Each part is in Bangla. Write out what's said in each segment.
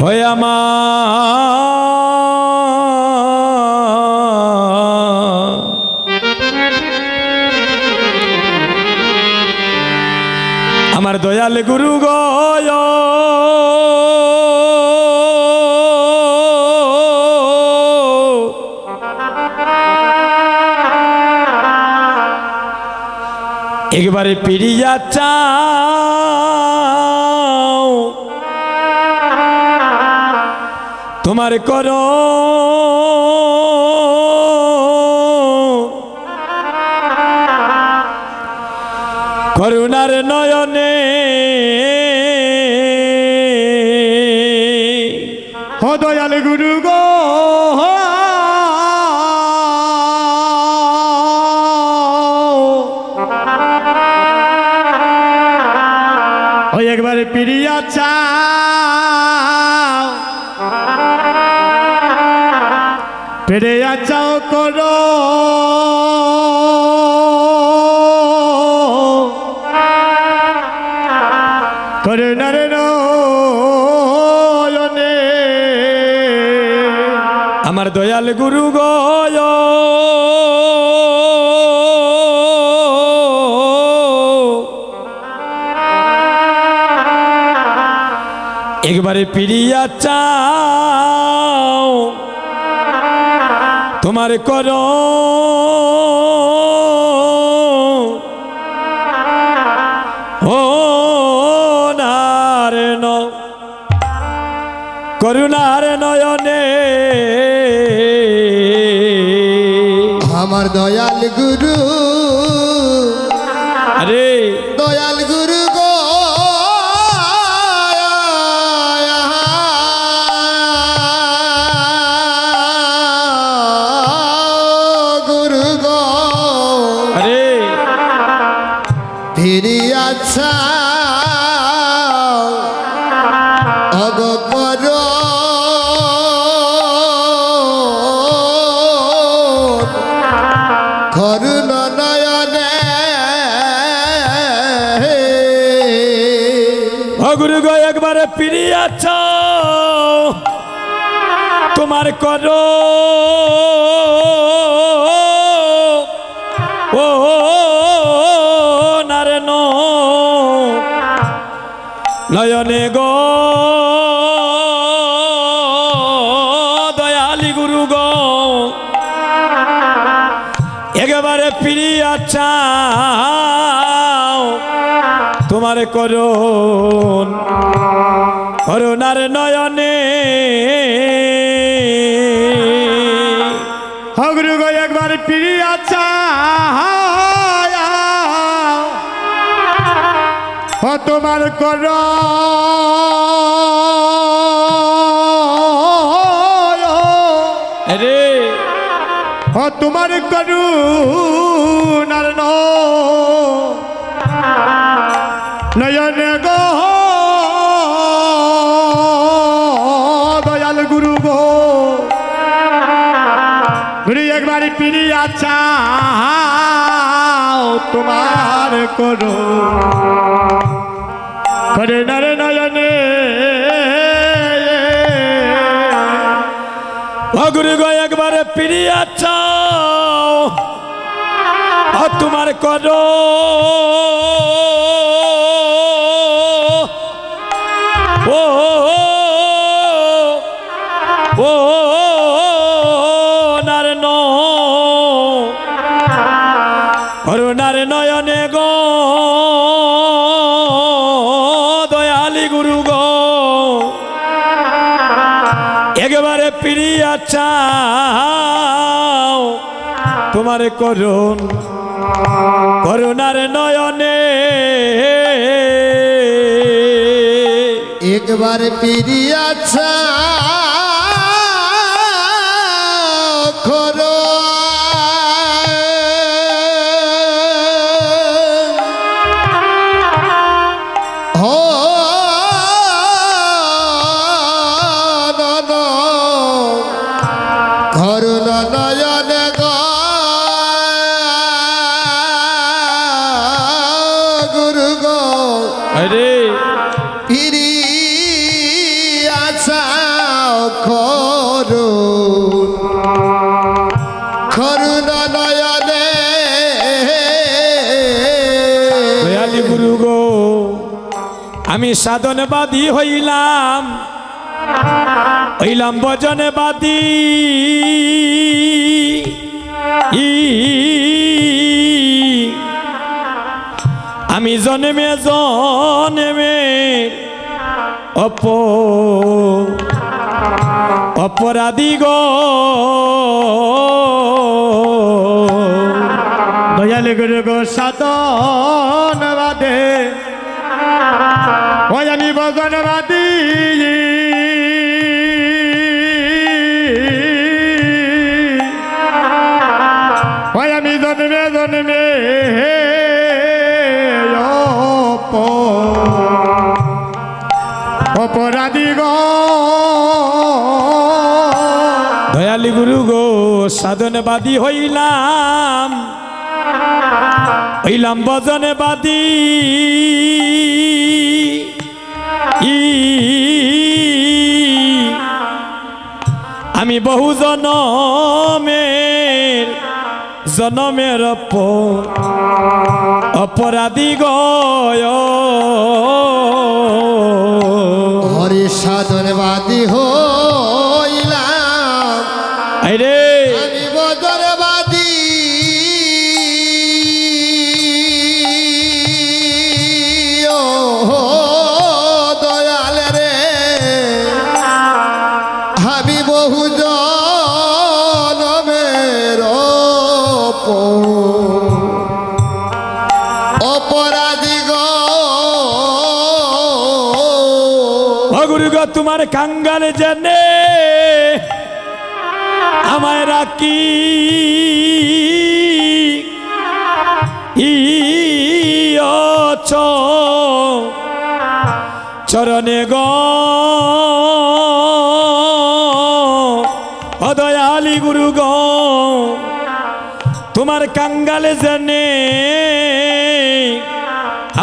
ওই আমার আমার দয়াল গুরু গয়। একবারে পিড়িয়া চাও তোমার কর। করুণার নয়নে ও দয়াল গুরু গো। একবার পিড়িয়া চাও। পেরিয়া যাও করো। করুণার নয়নে। আমার দয়াল গুরু গয় একবারে পিড়িয়া চাও। তোমার কর। করুণার নয়নে। আমার দয়াল গুরু অগুরু গো একবারে চাও তোমার কর। ও নারে নয়নে গো তোমার করুন করুণার নয়নে। হগরু গো একবার পিড়িয়া চাও ও তোমার কর রে তোমার করু নার নয়ন গো, দয়াল গুরু গো। গুরু একবার পিড়িয়া চাও তোমার করো। করে নার নয়নে। অগুরু গো, একবারে চাও। আর তোমার কর। তোমার করুন করুণার নয়নে। একবার পিরিয়াছা করো আরে। ফিরি চাও করুন করুণ নয়নে। দয়ালি গুরু গো আমি সাধনবাদী হইলাম। হইলাম বজনবাদী ই আমি জন্মে জন্মে অপ অপরাধী গো। দয়াল গুরু গো, সাধন বাদে। ওই আমি বজন বাদি। ওই আমি জন্মে জন্মে অপরাধী গো। দয়ালি গুরু গো সাধনবাদী হইলাম। হইলাম বজনবাদী ই। আমি বহু জনমের জনমের অপ- অপরাধী গয়। হরি সাধনবাদী হইলাম। রে তোমার কাঙ্গাল জেনে আমায় রাখি। চরণে গ। অদয়ালি গুরু গ তোমার কাঙ্গালে জেনে।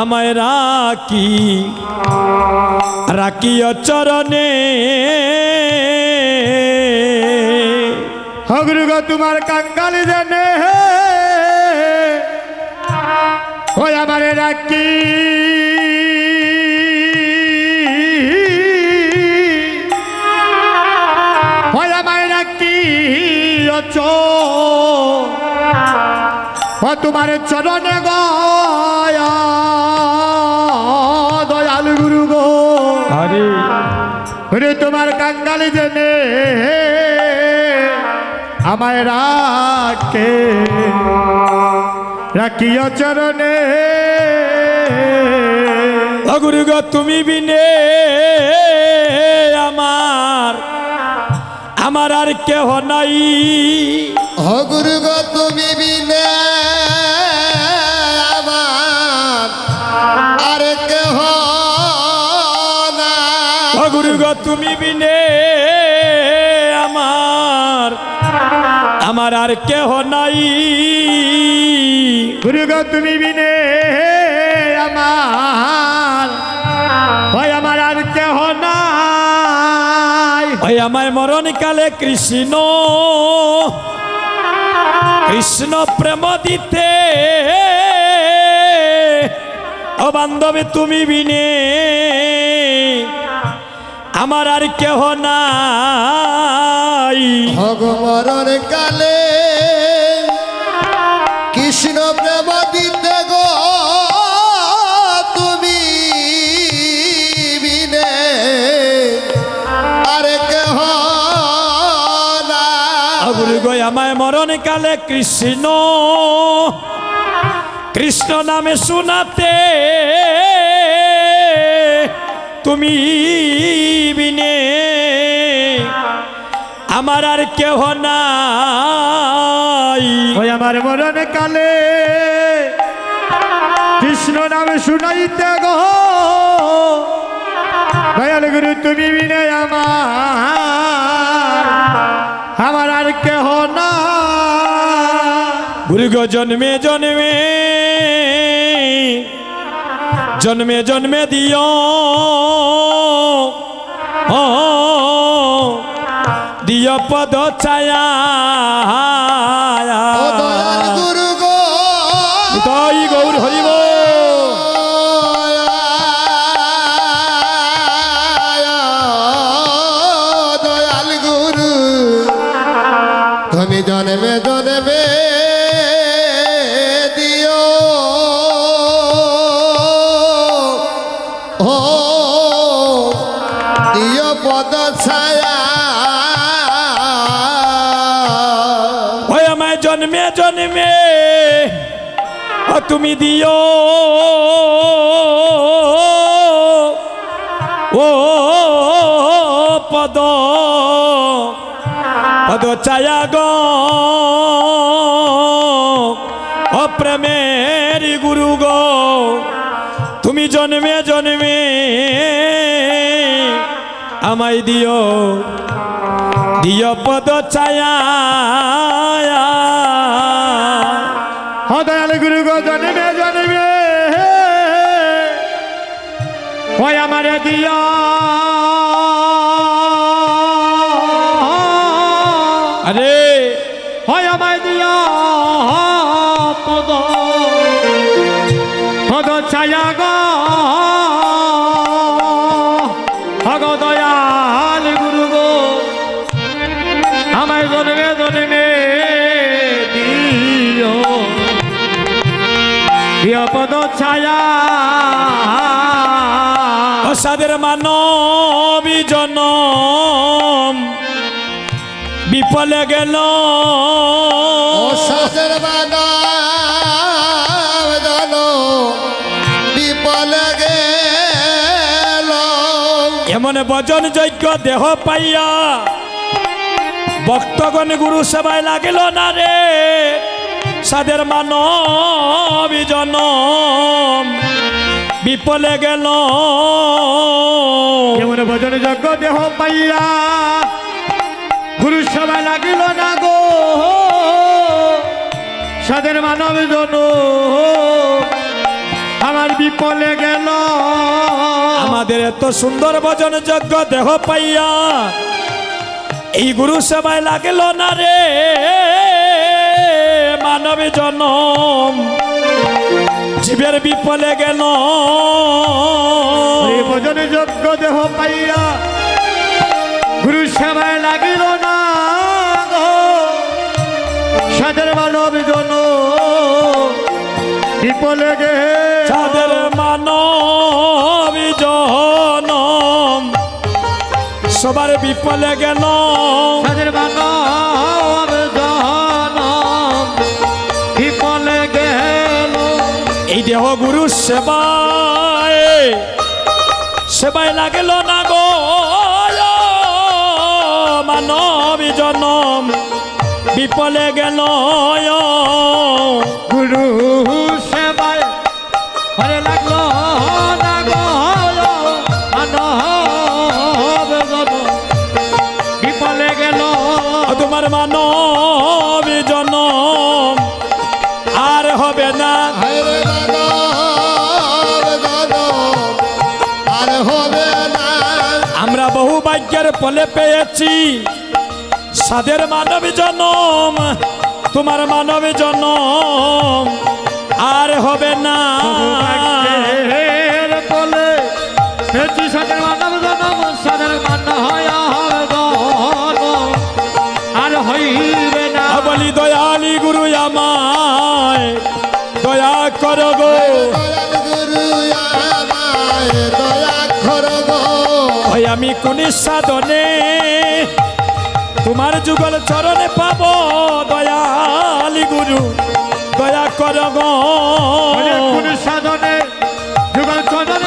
আমায় রাখি, রাখিও চরণে। হগুরু গো, তোমার কাঙ্গালি জানে। ওই আমার রাখি। ওই আমার রাখি তোমার চরণে গয়া। ওরে তোমার কাঙ্গালি জেনে আমায় রাখে। রাখিও চরণে। অগুরু গো তুমি বিনে আমার আমার আর কেহ নাই। হগুরু গো তুমি বিনে অগুরু গো তুমি বিনে আমার আমার আর কেহ নাই। গুরু গো তুমি বিনে আমার ওই আমার আর কেহ নাই। ওই আমায় মরণ কালে কৃষ্ণ কৃষ্ণ প্রেম দিতে। ও বান্ধবী তুমি বিনে আমার আর কেহ নাই। ভগমরণ কালে কৃষ্ণ প্রেম দিতে গো তুমি বিনে। আর কেহ না আগুরি গই আমায় মরণ কালে কৃষ্ণ কৃষ্ণ নামে শোনাতে তুমি বিনে আমার আর কেহ নাই। ওই আমার মরণ কালে কৃষ্ণ নামে শুনাইতে গো। দয়াল গুরু তুমি বিনে আমার আমার আর কেহ না গুরু জন্মে জন্মে জন্মে জন্মে দিও। দিও পদ ছায়া। গৌর হরিব। তুমি দিও। ও পদ পদ চায়া গ। প্রেমের গুরু গো, তুমি জন্মে জন্মে আমায় দিও। দিয় পদ ছায়া। দয়াল গুরু গো জনমে জনমে। ওই আমার দিয়া। অসাদের মানবী জনম। গেল। জানো বিপল গেল। এমন বজন যজ্ঞ দেহ পাইয়া ভক্তগণ গুরু সেবায় লাগিল না রে। সাদের মানবী জনম। বিফলে গেল। যেমন ভজন যজ্ঞ দেহ পাইয়া গুরু সবাই লাগিল না গো। সাদের মানব জন আমার বিপলে গেল। আমাদের এত সুন্দর ভজন যজ্ঞ দেহ পাইয়া এই গুরু সেবায় লাগিল না রে মানব জনম। জীবের বিপলে গেল। ভজন যজ্ঞ দেহ পাইয়া গুরু সেবায় লাগিল না সাদের মানব জন বিপলে গে যাদের মানব জনম সবার বিপলে গেল। সাদের মানব এই দেহ গুরু সেবায়। সেবায় লাগিল না গো মানব জনম বিপলে গেল গুরু সেবায় হরে লাগল না গো মানব জন বিপলে গেল। তোমার মানব ভাগ্যের ফলে পেয়েছি। সাদের মানব জনম তোমার মানব জনম আর হবে না। বলে সাদের মানব জনম সাদের মান হয় আর হইবে না। বলি দয়ালি গুরু আমায় দয়া কর ওই আমি কোন সাধনে তোমার যুগল চরণে পাব, দয়ালি গুরু, দয়া কর কোন সাধনে যুগল চরণ